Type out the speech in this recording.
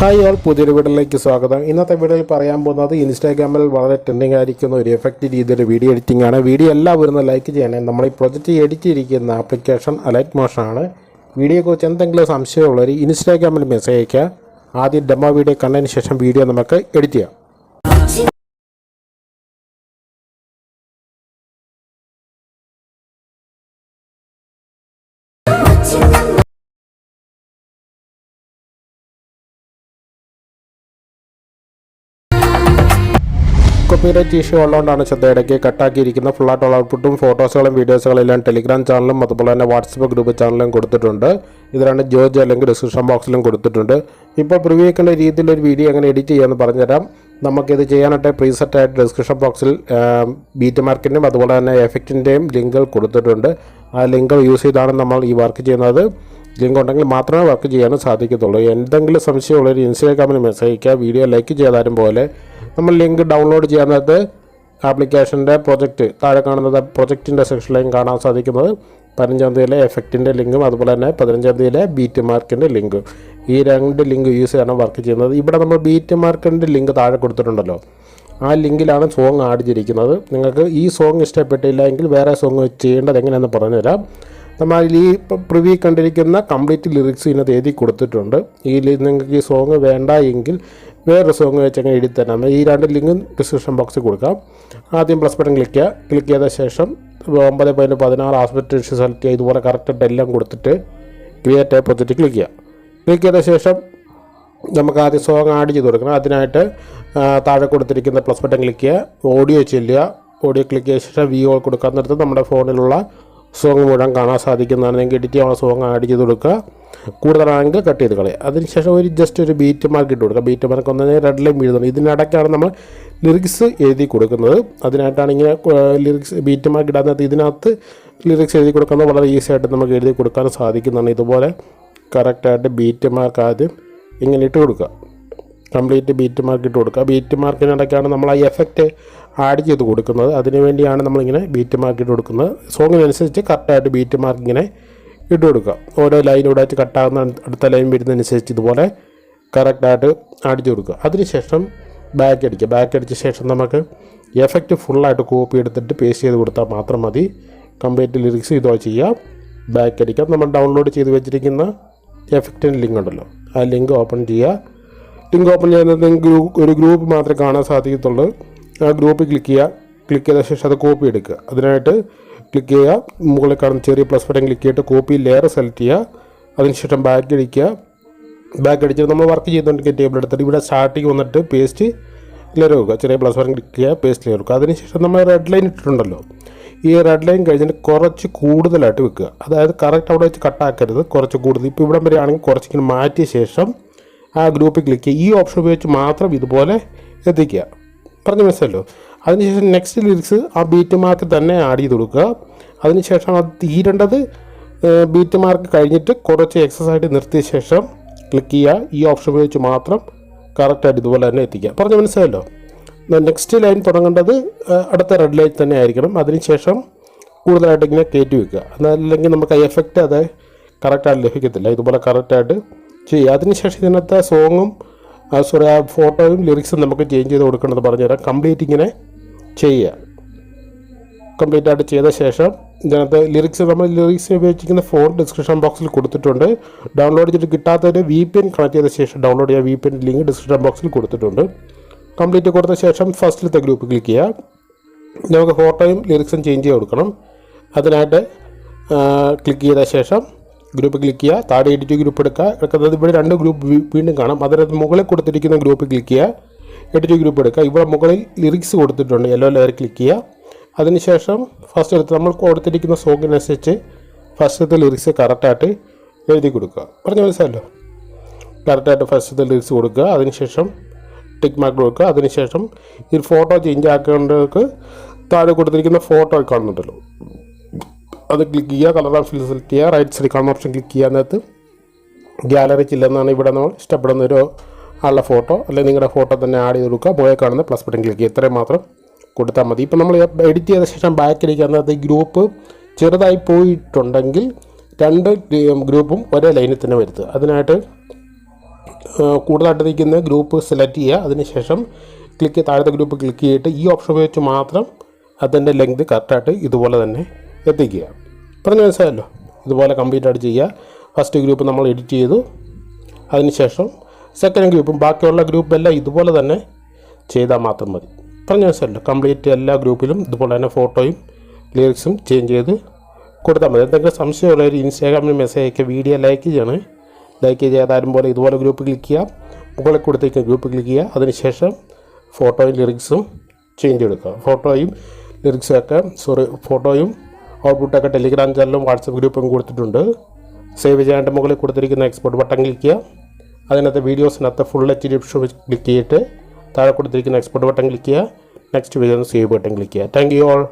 Hi all പുതിയൊരു വീഡിയോയിലേക്ക് സ്വാഗതം. ഇന്നത്തെ വീഡിയോയിൽ പറയാൻ പോകുന്നത് ഇൻസ്റ്റാഗ്രാമിൽ വളരെ ട്രെൻഡിങ് ആയിരിക്കുന്ന ഒരു എഫക്റ്റ് രീതിയിൽ വീഡിയോ എഡിറ്റിംഗ് ആണ്. വീഡിയോ എല്ലാവരും ഒന്ന് ലൈക്ക് ചെയ്യണേ നമ്മൾ ഈ പ്രൊജക്റ്റ് എഡിറ്റ് ചെയ്തിരിക്കുന്ന ആപ്ലിക്കേഷൻ അലൈറ്റ് മോഷനാണ് വീഡിയോ വീഡിയോയെക്കുറിച്ച് എന്തെങ്കിലും സംശയമുള്ളവർ ഇൻസ്റ്റാഗ്രാമിൽ മെസ്സേജ് അയക്കുക ആദ്യം ഡെമോ വീഡിയോ കണ്ടതിന് ശേഷം വീഡിയോ നമുക്ക് എഡിറ്റ് ചെയ്യാം. കോപ്പിറൈറ്റ് ഇഷ്യൂ ഉള്ളതുകൊണ്ടാണ് ശ്രദ്ധ ഇടയ്ക്ക് കട്ടാക്കിയിരിക്കുന്ന ഫുള്ളായിട്ടുള്ള ഔട്ട്പുട്ടും ഫോട്ടോസുകളും വീഡിയോസുകളും എല്ലാം ടെലിഗ്രാം ചാനലും അതുപോലെ തന്നെ വാട്സപ്പ് ഗ്രൂപ്പ് ചാനലും കൊടുത്തിട്ടുണ്ട്. ഇതിലാണ് ജോർജ് അല്ലെങ്കിൽ ഡിസ്ക്രിപ്ഷൻ ബോക്സിലും കൊടുത്തിട്ടുണ്ട്. ഇപ്പോൾ പ്രിവ്യൂക്കുന്ന രീതിയിൽ ഒരു വീഡിയോ എങ്ങനെ എഡിറ്റ് ചെയ്യാമെന്ന് പറഞ്ഞുതരാം. നമുക്കിത് ചെയ്യാനായിട്ട് പ്രീസെറ്റായിട്ട് ഡിസ്ക്രിപ്ഷൻ ബോക്സിൽ ബീറ്റ് മാർക്കിന്റെയും അതുപോലെ തന്നെ എഫക്റ്റിന്റെയും ലിങ്കുകൾ കൊടുത്തിട്ടുണ്ട്. ആ ലിങ്കുകൾ യൂസ് ചെയ്താണ് നമ്മൾ ഈ വർക്ക് ചെയ്യുന്നത്. ലിങ്ക് ഉണ്ടെങ്കിൽ മാത്രമേ വർക്ക് ചെയ്യാനും സാധിക്കത്തുള്ളൂ. എന്തെങ്കിലും സംശയമുള്ളൊരു ഇൻസ്റ്റാഗ്രാമിൽ മെസ്സേജ് അയക്കുക വീഡിയോ ലൈക്ക് ചെയ്താലും പോലെ നമ്മൾ ലിങ്ക് ഡൗൺലോഡ് ചെയ്യാനകത്ത് ആപ്ലിക്കേഷന്റെ പ്രൊജക്റ്റ് താഴെ കാണുന്നത് പ്രൊജക്റ്റിന്റെ സെക്ഷനിലേക്ക് കാണാൻ സാധിക്കുന്നത്. പതിനഞ്ചാം തീയതിയിലെ എഫക്റ്റിന്റെ ലിങ്കും അതുപോലെ തന്നെ പതിനഞ്ചാം തീയതിയിലെ ബീറ്റ് മാർക്കിന്റെ ലിങ്കും ഈ രണ്ട് ലിങ്ക് യൂസ് ചെയ്യാണ് വർക്ക് ചെയ്യുന്നത്. ഇവിടെ നമ്മൾ ബീറ്റ് മാർക്കിന്റെ ലിങ്ക് താഴെ കൊടുത്തിട്ടുണ്ടല്ലോ. ആ ലിങ്കിലാണ് സോങ് ആഡ് ചെയ്തിരിക്കുന്നത്. നിങ്ങൾക്ക് ഈ സോങ് ഇഷ്ടപ്പെട്ടില്ല എങ്കിൽ വേറെ സോങ് ചെയ്യേണ്ടത് എങ്ങനെയാണെന്ന് പറഞ്ഞുതരാം. നമ്മൾ ഈ പ്രിവ്യൂ കണ്ടിരിക്കുന്ന കംപ്ലീറ്റ് ലിറിക്സ് ഇതിനകത്ത് എഴുതി കൊടുത്തിട്ടുണ്ട്. ഈ നിങ്ങൾക്ക് ഈ സോങ് വേണ്ട എങ്കിൽ വേറൊരു സോങ് വെച്ചങ്ങ് എഴുതി തരാം ഈ രണ്ട് ലിങ്കും ഡിസ്ക്രിപ്ഷൻ ബോക്സിൽ കൊടുക്കാം. ആദ്യം പ്ലസ് ബട്ടൺ ക്ലിക്ക് ചെയ്യുക. ക്ലിക്ക് ചെയ്ത ശേഷം ഒമ്പത് പോയിന്റ് പതിനാറ് ആസ്പെക്ട് ഇഷ്യൂ സെലക്ട് ചെയ്യുക. ഇതുപോലെ കറക്റ്റായിട്ട് എല്ലാം കൊടുത്തിട്ട് ക്രിയേറ്റ് പ്രൊജക്റ്റ് ക്ലിക്ക് ചെയ്യുക. ക്ലിക്ക് ചെയ്ത ശേഷം നമുക്ക് ആദ്യം സോങ് ആഡ് ചെയ്ത് കൊടുക്കണം. അതിനായിട്ട് താഴെ കൊടുത്തിരിക്കുന്ന പ്ലസ് ബട്ടൺ ക്ലിക്ക് ചെയ്യുക. ഓഡിയോ ചെല്ലുക. ഓഡിയോ ക്ലിക്ക് ചെയ്ത ശേഷം വി ഓൾ കൊടുക്കാൻ നേരത്ത് നമ്മുടെ ഫോണിലുള്ള സോങ് മുഴുവൻ കാണാൻ സാധിക്കുന്നതാണ്. നിങ്ങൾക്ക് എഡിറ്റ് ചെയ്യാനുള്ള സോങ് ആഡ് ചെയ്ത് കൊടുക്കുക. കൂടുതലാണെങ്കിൽ കട്ട് ചെയ്ത് കളയുക അതിനുശേഷം ഒരു ജസ്റ്റ് ഒരു ബീറ്റ് മാർക്ക് ഇട്ട് കൊടുക്കുക ബീറ്റ് മാർക്ക് ഒന്നേ റെഡ് ലൈൻ വീഴുന്നുണ്ട്. ഇതിനിടയ്ക്കാണ് നമ്മൾ ലിറിക്സ് എഴുതി കൊടുക്കുന്നത്. അതിനായിട്ടാണ് ഇങ്ങനെ ലിറിക്സ് ബീറ്റ് മാർക്ക് ഇടാത്ത ഇതിനകത്ത് ലിറിക്സ് എഴുതി കൊടുക്കുന്നത് വളരെ ഈസി ആയിട്ട് നമുക്ക് എഴുതി കൊടുക്കാൻ സാധിക്കുന്നതാണ്. ഇതുപോലെ കറക്റ്റായിട്ട് ബീറ്റ് മാർക്ക് ആദ്യം ഇങ്ങനെ ഇട്ട് കൊടുക്കുക. കംപ്ലീറ്റ് ബീറ്റ് മാർക്ക് ഇട്ട് കൊടുക്കുക. ബീറ്റ് മാർക്കിനിടയ്ക്കാണ് നമ്മൾ ആ എഫക്റ്റ് ആഡ് ചെയ്ത് കൊടുക്കുന്നത്. അതിനുവേണ്ടിയാണ് നമ്മളിങ്ങനെ ബീറ്റ് മാർക്ക് ഇട്ട് കൊടുക്കുന്നത്. സോങ്ങിനനുസരിച്ച് കറക്റ്റായിട്ട് ബീറ്റ് മാർക്ക് ഇങ്ങനെ ഇട്ട് കൊടുക്കുക. ഓരോ ലൈൻ ഇവിടെ കട്ടാകുന്ന അടുത്ത ലൈൻ വരുന്നതനുസരിച്ച് ഇതുപോലെ കറക്റ്റായിട്ട് അടിച്ചു കൊടുക്കുക. അതിനുശേഷം ബാക്ക് അടിക്കുക. ബാക്ക് അടിച്ച ശേഷം നമുക്ക് എഫക്റ്റ് ഫുള്ളായിട്ട് കോപ്പി എടുത്തിട്ട് പേസ്റ്റ് ചെയ്ത് കൊടുത്താൽ മാത്രം മതി. കംപ്ലീറ്റ് ലിറിക്സ് ഇതോ ചെയ്യാം ബാക്ക് അടിക്കാം നമ്മൾ ഡൗൺലോഡ് ചെയ്ത് വെച്ചിരിക്കുന്ന എഫക്റ്റിന്റെ ലിങ്ക് ഉണ്ടല്ലോ. ആ ലിങ്ക് ഓപ്പൺ ചെയ്യുക. ലിങ്ക് ഓപ്പൺ ചെയ്യുന്നത് ഒരു ഗ്രൂപ്പ് മാത്രമേ കാണാൻ സാധിക്കത്തുള്ളൂ. ആ ഗ്രൂപ്പ് ക്ലിക്ക് ചെയ്യുക. ക്ലിക്ക് ചെയ്ത ശേഷം അത് കോപ്പി എടുക്കുക. അതിനായിട്ട് ക്ലിക്ക് ചെയ്യുക. മുകളിൽ കാണുന്ന ചെറിയ പ്ലസ് ബട്ടൺ ക്ലിക്ക് ചെയ്തിട്ട് കോപ്പി ലെയർ സെലക്ട് ചെയ്യുക. അതിനുശേഷം ബാക്ക് അടിക്കുക. ബാക്ക് അടിച്ചിട്ട് നമ്മൾ വർക്ക് ചെയ്തുകൊണ്ടിരിക്കുന്ന ടേബിൾ എടുത്തിട്ട് ഇവിടെ സ്റ്റാർട്ടിങ് വന്നിട്ട് പേസ്റ്റ് ലെയർ വെക്കുക. ചെറിയ പ്ലസ് ബട്ടൺ ക്ലിക്ക് ചെയ്യുക പേസ്റ്റ് ലെയർ വെക്കുക. അതിനുശേഷം നമ്മൾ റെഡ് ലൈൻ ഇട്ടിട്ടുണ്ടല്ലോ. ഈ റെഡ് ലൈൻ കഴിഞ്ഞിട്ട് കുറച്ച് കൂടുതലായിട്ട് വെക്കുക. അതായത് കറക്റ്റ് അവിടെ വെച്ച് കട്ടാക്കരുത് കുറച്ച് കൂടുതൽ. ഇപ്പോൾ ഇവിടം വരെ ആണെങ്കിൽ കുറച്ചിങ്ങനെ മാറ്റിയ ശേഷം ആ ഗ്രൂപ്പിൽ ക്ലിക്ക് ചെയ്യുക. ഈ ഓപ്ഷൻ ഉപയോഗിച്ച് മാത്രം ഇതുപോലെ എത്തിക്കുക. പറഞ്ഞ മനസ്സിലല്ലോ അതിനുശേഷം നെക്സ്റ്റ് ലിറിക്സ് ആ ബീറ്റ് മാർക്ക് തന്നെ ആഡ് ചെയ്ത് കൊടുക്കുക. അതിനുശേഷം അത് തീരേണ്ടത് ബീറ്റ് മാർക്ക് കഴിഞ്ഞിട്ട് കുറച്ച് എക്സസൈസ് നിർത്തിയ ശേഷം ക്ലിക്ക് ചെയ്യുക. ഈ ഓപ്ഷൻ ഉപയോഗിച്ച് മാത്രം കറക്റ്റായിട്ട് ഇതുപോലെ തന്നെ എത്തിക്കുക. പറഞ്ഞ മനസ്സിലായല്ലോ? നെക്സ്റ്റ് ലൈൻ തുടങ്ങേണ്ടത് അടുത്ത റെഡ് ലൈൻ തന്നെ ആയിരിക്കണം. അതിനുശേഷം കൂടുതലായിട്ട് ഇങ്ങനെ കയറ്റി വെക്കുക. അതല്ലെങ്കിൽ നമുക്ക് ആ എഫക്റ്റ് അത് കറക്റ്റായിട്ട് ലഭിക്കത്തില്ല. ഇതുപോലെ കറക്റ്റായിട്ട് ചെയ്യുക. അതിനുശേഷം ഇതിനകത്ത് സോങ്ങും സോറി ആ ഫോട്ടോയും ലിറിക്സും നമുക്ക് ചേഞ്ച് ചെയ്ത് കൊടുക്കണമെന്ന് പറഞ്ഞുതരാം. കംപ്ലീറ്റ് ഇങ്ങനെ ചെയ്യുക. കംപ്ലീറ്റ് ആയിട്ട് ചെയ്ത ശേഷം ഇതിനകത്ത് ലിറിക്സ് നമ്മൾ ലിറിക്സ് ഉപയോഗിച്ചിരിക്കുന്ന ഫോൺ ഡിസ്ക്രിപ്ഷൻ ബോക്സിൽ കൊടുത്തിട്ടുണ്ട്. ഡൗൺലോഡ് ചെയ്തിട്ട് കിട്ടാത്തതിന് വി പി എൻ കണക്ട് ചെയ്ത ശേഷം ഡൗൺലോഡ് ചെയ്യാൻ V P N link description ബോക്സിൽ കൊടുത്തിട്ടുണ്ട്. കംപ്ലീറ്റ് കൊടുത്ത ശേഷം ഫസ്റ്റിലത്തെ ഗ്രൂപ്പ് ക്ലിക്ക് ചെയ്യുക. നമുക്ക് ഫോട്ടോയും ലിറിക്സും ചേഞ്ച് ചെയ്ത് കൊടുക്കണം. അതിനായിട്ട് ക്ലിക്ക് ചെയ്ത ശേഷം ഗ്രൂപ്പ് ക്ലിക്ക് ചെയ്യുക. താഴെ എഡിറ്റ് ഗ്രൂപ്പ് എടുക്കുക. ഇവിടെ രണ്ട് ഗ്രൂപ്പ് വീണ്ടും കാണാം. അതിനകത്ത് മുകളിൽ കൊടുത്തിരിക്കുന്ന ഗ്രൂപ്പ് ക്ലിക്ക് ചെയ്യുക. എഡിറ്റ് ഗ്രൂപ്പ് എടുക്കുക. ഇവിടെ മുകളിൽ ലിറിക്സ് കൊടുത്തിട്ടുണ്ട്. യെല്ലോ ലെയർ ക്ലിക്ക് ചെയ്യുക. അതിനുശേഷം ഫസ്റ്റ് എടുത്ത് നമ്മൾ കൊടുത്തിരിക്കുന്ന സോങ്ങിനനുസരിച്ച് ഫസ്റ്റത്തെ ലിറിക്സ് കറക്റ്റായിട്ട് എഴുതി കൊടുക്കുക. പറഞ്ഞ മനസ്സിലല്ലോ കറക്റ്റായിട്ട് ഫസ്റ്റത്തെ ലിറിക്സ് കൊടുക്കുക. അതിനുശേഷം ടിക്ക് മാർക്ക് കൊടുക്കുക. അതിനുശേഷം ഈ ഫോട്ടോ ചേഞ്ച് ആക്കേണ്ടവർക്ക് താഴെ കൊടുത്തിരിക്കുന്ന ഫോട്ടോ കാണുന്നുണ്ടല്ലോ അത് ക്ലിക്ക് ചെയ്യുക. കളർ ഓപ്ഷൻ സെലക്ട് ചെയ്യുക. റൈറ്റ് സൈഡ് കാണുന്ന ഓപ്ഷൻ ക്ലിക്ക് ചെയ്യാൻ നേരത്ത് ഗ്യാലറി ചില്ലെന്നാണ് ഇവിടെ നമ്മൾ ഇഷ്ടപ്പെടുന്ന ഒരു ആളുടെ ഫോട്ടോ അല്ലെങ്കിൽ നിങ്ങളുടെ ഫോട്ടോ തന്നെ ആഡ് ചെയ്ത് കൊടുക്കുക. മുകളിൽ കാണുന്ന പ്ലസ് ബട്ടൺ ക്ലിക്ക് ഇത്രയും മാത്രം കൊടുത്താൽ മതി. ഇപ്പോൾ നമ്മൾ എഡിറ്റ് ചെയ്ത ശേഷം ബാക്ക് അതിനകത്ത് ഗ്രൂപ്പ് ചെറുതായി പോയിട്ടുണ്ടെങ്കിൽ രണ്ട് ഗ്രൂപ്പും ഒരേ ലൈനിൽ തന്നെ വരുത്തുക. അതിനായിട്ട് കൂടുതലായിട്ട് നിൽക്കുന്ന ഗ്രൂപ്പ് സെലക്ട് ചെയ്യുക. അതിനുശേഷം ക്ലിക്ക് താഴത്തെ ഗ്രൂപ്പ് ക്ലിക്ക് ചെയ്തിട്ട് ഈ ഓപ്ഷൻ ഉപയോഗിച്ച് മാത്രം അതിന്റെ ലെങ്ത് കറക്റ്റായിട്ട് ഇതുപോലെ തന്നെ എത്തിക്കുക. പറഞ്ഞ മനസ്സിലായല്ലോ? ഇതുപോലെ കംപ്ലീറ്റ് ആയിട്ട് ചെയ്യുക. ഫസ്റ്റ് ഗ്രൂപ്പ് നമ്മൾ എഡിറ്റ് ചെയ്തു. അതിനുശേഷം സെക്കൻഡ് ഗ്രൂപ്പും ബാക്കിയുള്ള ഗ്രൂപ്പെല്ലാം ഇതുപോലെ തന്നെ ചെയ്താൽ മാത്രം മതി. പറഞ്ഞ മനസ്സിലല്ലോ കംപ്ലീറ്റ് എല്ലാ ഗ്രൂപ്പിലും ഇതുപോലെ തന്നെ ഫോട്ടോയും ലിറിക്സും ചേഞ്ച് ചെയ്ത് കൊടുത്താൽ മതി. എന്തെങ്കിലും സംശയമുള്ളവർ ഇൻസ്റ്റാഗ്രാമിൽ മെസ്സേജ് അയക്കുക വീഡിയോ ലൈക്ക് ചെയ്യണം. ലൈക്ക് ചെയ്താലും പോലെ ഇതുപോലെ ഗ്രൂപ്പ് ക്ലിക്ക് ചെയ്യുക മുകളിൽ കൊടുത്തേക്ക് ഗ്രൂപ്പ് ക്ലിക്ക് ചെയ്യുക. അതിനുശേഷം ഫോട്ടോയും ലിറിക്സും ചേഞ്ച് എടുക്കുക. ഫോട്ടോയും ലിറിക്സും ഒക്കെ സോറി ഫോട്ടോയും ഔട്ട്പുട്ടൊക്കെ ടെലിഗ്രാം ചാനലും വാട്സപ്പ് ഗ്രൂപ്പും കൊടുത്തിട്ടുണ്ട്. സേവ് ചെയ്യാനായിട്ട് മുകളിൽ കൊടുത്തിരിക്കുന്ന എക്സ്പോർട്ട് ബട്ടൺ ക്ലിക്ക് ചെയ്യുക. അതിനകത്ത് വീഡിയോസിനകത്ത് ഫുൾ എച്ച് ഡി ക്ലിക്ക് ചെയ്തിട്ട് താഴെ കൊടുത്തിരിക്കുന്ന എക്സ്പോർട്ട് ബട്ടൺ ക്ലിക്ക് ചെയ്യുക. Next video save button click ചെയ്യുക. Thank you all